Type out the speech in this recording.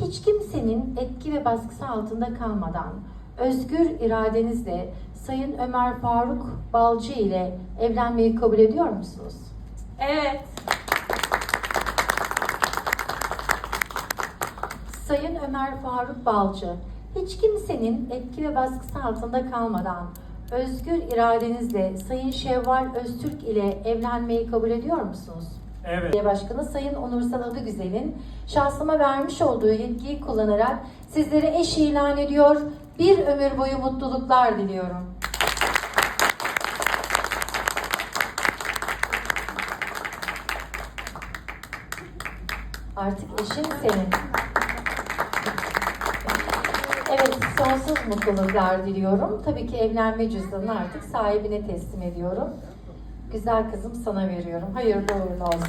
Hiç kimsenin etki ve baskısı altında kalmadan özgür iradenizle Sayın Ömer Faruk Balcı ile evlenmeyi kabul ediyor musunuz? Evet. Sayın Ömer Faruk Balcı, hiç kimsenin etki ve baskısı altında kalmadan özgür iradenizle Sayın Şevval Öztürk ile evlenmeyi kabul ediyor musunuz? Evet. Belediye Başkanı Sayın Onursal Adıgüzel'in şahsıma vermiş olduğu yetkiyi kullanarak sizlere eş ilan ediyor, bir ömür boyu mutluluklar diliyorum. Artık eşin senin. Evet, sonsuz mutluluklar diliyorum. Tabii ki evlenme cüzdanını artık sahibine teslim ediyorum. Güzel kızım sana veriyorum. Hayırlı uğurlu olsun.